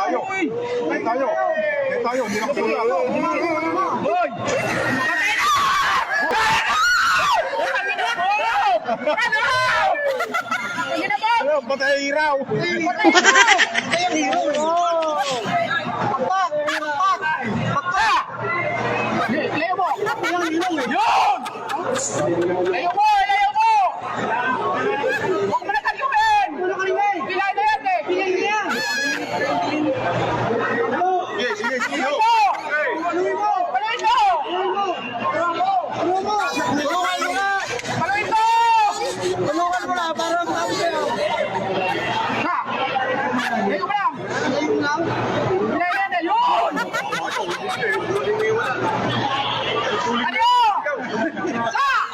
tayo. Tayo tayo. Tayo tayo. Hindi na kaya. Ano? Patay iraw. Layo mo! Yun! Layo mo! Layo mo!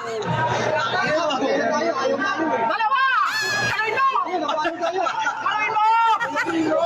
Dalawa! Paluin mo! Paluin mo! Paluin mo!